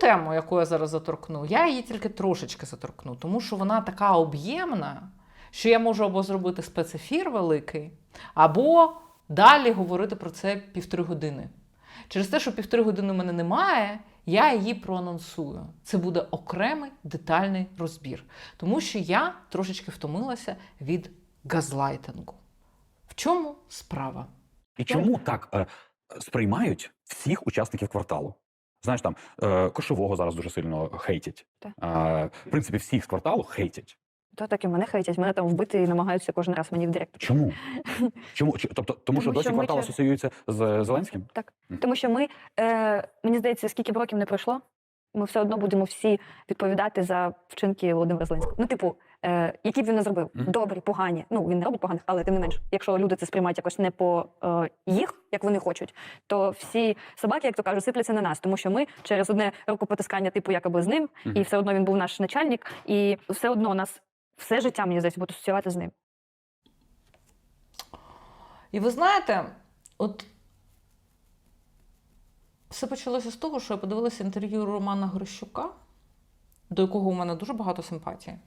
тему, яку я зараз заторкну, я її тільки трошечки заторкну, тому що вона така об'ємна, що я можу або зробити спецефір великий, або далі говорити про це півтори години. Через те, що півтори години в мене немає, я її проанонсую. Це буде окремий детальний розбір, тому що я трошечки втомилася від газлайтингу. В чому справа? І чому так е, сприймають всіх учасників кварталу? Знаєш, там е, кошового зараз дуже сильно хейтять. Так. Е, в принципі, всіх з кварталу хейтять. То так і мене хейтять, мене там вбити і намагаються кожен раз мені в директ. Чому? Чому? Тобто, тому, що Тому досі що ми квартал чер- асоціюється з Зеленським? Так. Тому що ми, е, мені здається, скільки б років не пройшло, ми все одно будемо всі відповідати за вчинки Володимира Зеленського. Ну, типу, е, які б він не зробив, Мгм. добрі, погані. Ну, він не робить поганих, але тим не менш, якщо люди це сприймають якось не по е, їх, як вони хочуть, то всі собаки, як то кажуть, сипляться на нас, тому що ми через одне рукопотискання, типу, якоби з ним, Мгм. і все одно він був наш начальник, і все одно нас все життя, мені здається, буде асоціювати з ним. І ви знаєте, от все почалося з того, що я подивилася інтерв'ю Романа Грищука, до якого у мене дуже багато симпатії.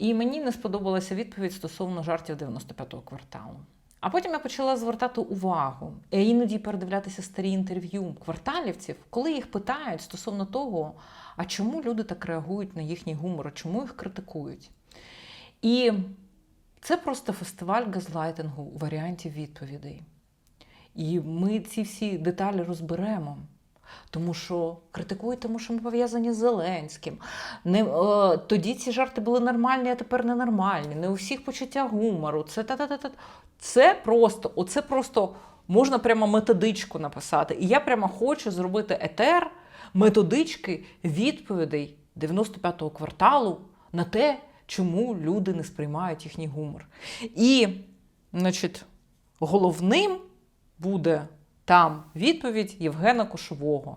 І мені не сподобалася відповідь стосовно жартів 95-го кварталу. А потім я почала звертати увагу і іноді передивлятися старі інтерв'ю кварталівців, коли їх питають стосовно того, а чому люди так реагують на їхній гумор, а чому їх критикують. І це просто фестиваль газлайтингу у варіанті відповідей. І ми ці всі деталі розберемо. Тому що критикують, тому що ми пов'язані з Зеленським. Не, е, тоді ці жарти були нормальні, а тепер ненормальні. Не у всіх почуття гумору. Це та-та-та-та. Це просто, оце просто можна прямо методичку написати. І я прямо хочу зробити етер методички відповідей 95-го кварталу на те, чому люди не сприймають їхній гумор. І, значить, головним буде там відповідь Євгена Кошового.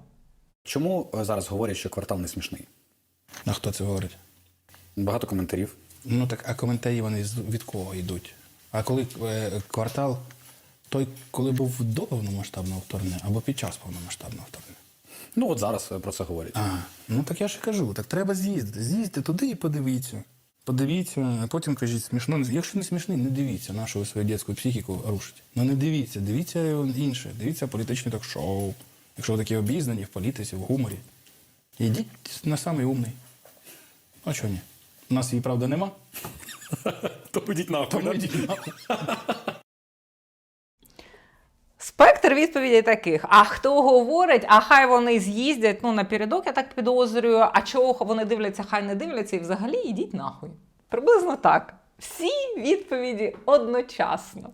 Чому е, зараз говорять, що квартал не смішний? А хто це говорить? Багато коментарів. Ну так, а коментарі вони від кого йдуть? А коли е, квартал, той, коли був до повномасштабного вторгнення або під час повномасштабного вторгнення? Ну от зараз е, про це говорять. А, ну так я ж і кажу, так треба з'їздити. З'їздьте туди і подивіться. Подивіться, а потім кажіть, смішно. Якщо не смішний, не дивіться, нашу ви свою дитячу психіку рушить. Ну не дивіться, дивіться інше, дивіться політичне ток-шоу. Якщо ви такі обізнані в політиці, в гуморі. Йдіть на самий умний. А чого ні? У нас її, правда, нема. То йдіть нахуй. Спектр відповідей таких: а хто говорить, а хай вони з'їздять ну, напередок, я так підозрюю, а чого вони дивляться, хай не дивляться, і взагалі йдіть нахуй. Приблизно так. Всі відповіді одночасно.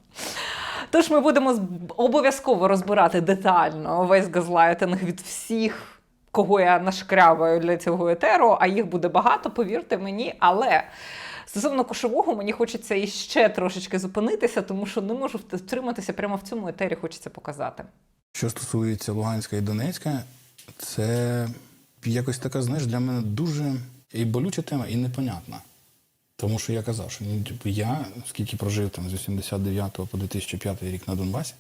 Тож ми будемо обов'язково розбирати детально весь газлайтинг від всіх, кого я нашкрябаю для цього етеру, а їх буде багато, повірте мені. Але стосовно кошового мені хочеться іще трошечки зупинитися, тому що не можу втриматися прямо в цьому етері, хочеться показати. Що стосується Луганська і Донецька, це якось така, знаєш, для мене дуже і болюча тема, і непонятна. Тому що я казав, що ну, типу, я, скільки прожив там з 89 по 2005 рік на Донбасі,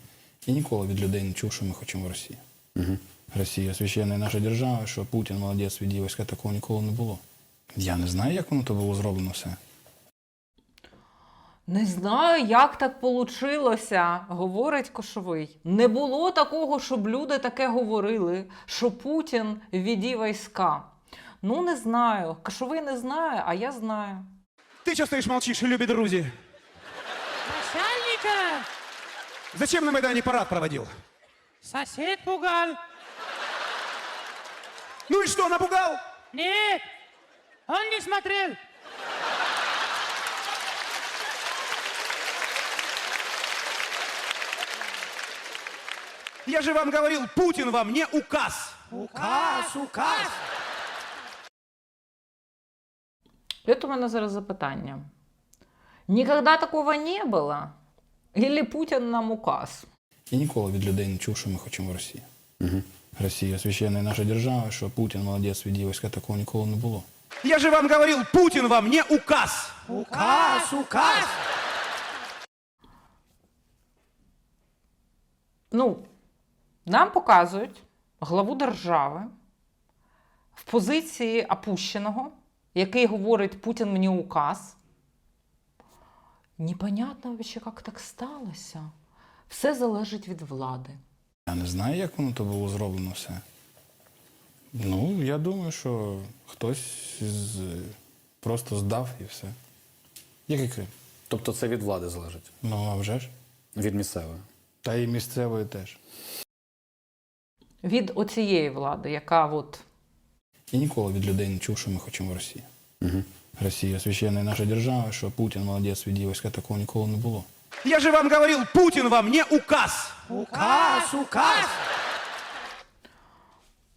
я ніколи від людей не чув, що ми хочемо в Росії. Угу. Росія священна наша держава, що Путін молодець від війська, такого ніколи не було. Я не знаю, як воно то було зроблено все. Не знаю, як так получилося, говорить Кошовий. Не було такого, щоб люди таке говорили, що Путін віді війська. Ну, не знаю. Кошовий не знає, а я знаю. Ты что стоишь, молчишь, любі друзі? Начальника Зачем на Майдані парад проводил? сосед пугал. Ну и что, напугал? Нет, он не смотрел. Я же вам говорил, Путин вам не указ. Указ, указ. І от у мене зараз запитання. Ніколи такого не було? Или Путін нам указ? Я ніколи від людей не чув, що ми хочемо в Росії. Угу. Росія священна наша держава, що Путін молодець від війська, такого ніколи не було. Я же вам говорил, Путин вам не указ. Указ, указ. Ну, нам показують главу держави, в позиції опущеного, який говорить Путін мені указ. Непонятно вообще, як так сталося. Все залежить від влади. Я не знаю, як воно то було зроблено все. Ну, я думаю, що хтось з... просто здав і все. Як і Крим. Тобто це від влади залежить, Ну, а вже ж. від місцевої. Та і місцевої теж. Від оцієї влади, яка от Я ніколи від людей не чув, що ми хочемо в Росії. Угу. Росія священна наша держава, що Путін молодець від війська, такого ніколи не було. Я же вам говорил, Путин вам не указ. Указ, указ.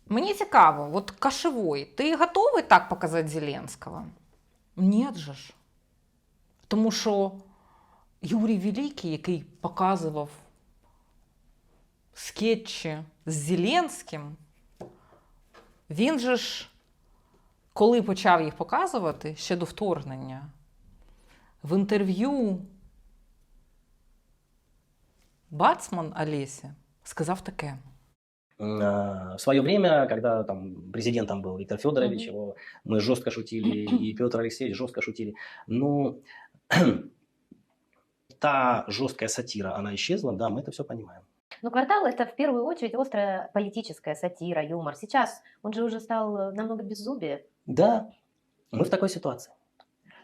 Мені цікаво, от кашевой, ти готовий так показати Зеленського? Ні же ж. Тому що Юрій Великий, який показував скетчі з Зеленським, він же ж, коли почав їх показувати ще до вторгнення, в інтерв'ю Бацман Олесі сказав таке. Э, В свое время, когда там президентом был Виктор Федорович, его мы жестко шутили, и Петр Алексеевич жестко шутили. Ну, та жесткая сатира, она исчезла, да, мы это все понимаем. Ну, «Квартал» — это в первую очередь острая политическая сатира, юмор. Сейчас он же уже стал э, намного беззубее. Да, мы в такой ситуации.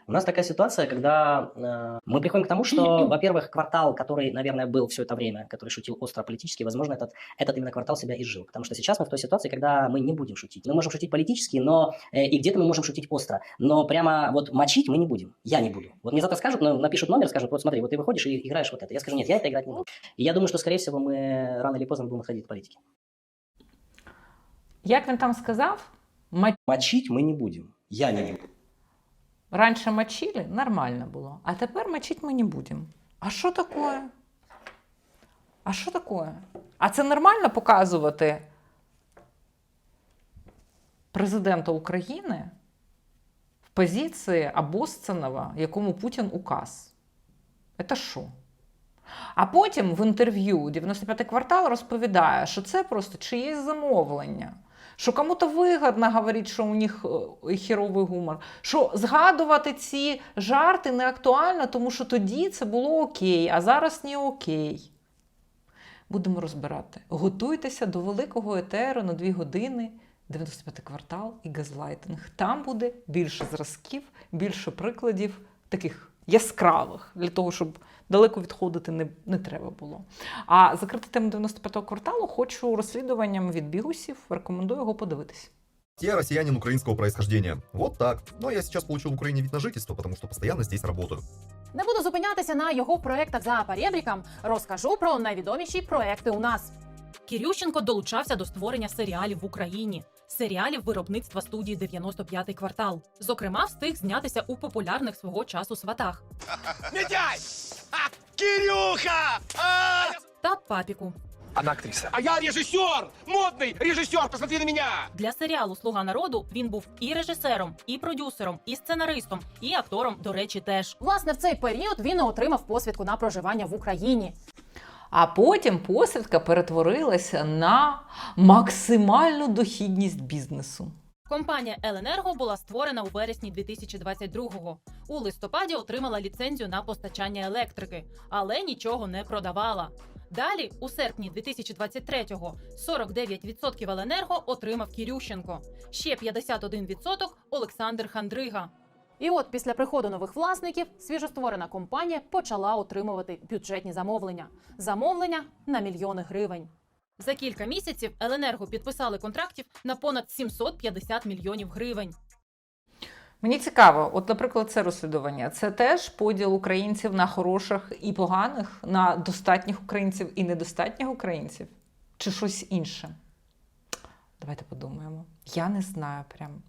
У нас такая ситуация, когда э, мы приходим к тому, что, во-первых, квартал, который, наверное, был все это время, который шутил остро политически, возможно, этот, этот именно квартал себя изжил. Потому что сейчас мы в той ситуации, когда мы не будем шутить. Мы можем шутить политически, но э, и где-то мы можем шутить остро. Но прямо вот мочить мы не будем. Я не буду. Вот мне завтра скажут, ну, напишут номер, скажут, вот смотри, вот ты выходишь и играешь вот это. Я скажу, нет, я это играть не буду. И я думаю, что, скорее всего, мы рано или поздно будем отходить от политики. Як він там сказав? «Ма- Мочить мы не будем. Я не буду. Раніше мочили, нормально було, а тепер мочити ми не будемо. А що таке? А що таке? А це нормально показувати президента України в позиції обосценого, якому Путін указ? Це що? А потім в інтерв'ю 95-й квартал розповідає, що це просто чиєсь замовлення. Що кому-то вигідно говорити, що у них е, хіровий гумор. Що згадувати ці жарти не актуально, тому що тоді це було окей, а зараз не окей. Будемо розбирати. Готуйтеся до великого етеру на дві години. 95 квартал і газлайтинг. Там буде більше зразків, більше прикладів таких яскравих, для того, щоб далеко відходити не, не треба було. А закрити тему 95-го кварталу хочу розслідуванням від бігусів. Рекомендую його подивитись. Я россиянин украинского происхождения. Вот так. Но я сейчас получил в Украине вид на жительство, потому что постоянно здесь работаю. Не буду зупинятися на його проектах за перебріком. Розкажу про найвідоміші проекти у нас. Кірющенко долучався до створення серіалів в Україні, серіалів виробництва студії 95-й квартал. Зокрема, встиг знятися у популярних свого часу сватах Митяй! А, Кирюха! Та папіку. Она актриса. А я режиссер! Модный режиссер! Посмотри на меня! Для серіалу Слуга народу він був і режисером, і продюсером, і сценаристом, і актором, до речі, теж. Власне, в цей період він отримав посвідку на проживання в Україні. А потім посвідка перетворилася на максимальну дохідність бізнесу. Компанія Еленерго була створена у вересні 2022-го. У листопаді отримала ліцензію на постачання електрики, але нічого не продавала. Далі, у серпні 2023-го, 49% Еленерго отримав Кірющенко, ще 51% Олександр Хандрига. І от після приходу нових власників свіжостворена компанія почала отримувати бюджетні замовлення. Замовлення на мільйони гривень. За кілька місяців Еленерго підписали контрактів на понад 750 мільйонів гривень. Мені цікаво, от, наприклад, це розслідування. Це теж поділ українців на хороших і поганих, на достатніх українців і недостатніх українців, чи щось інше? Давайте подумаємо. Я не знаю прям.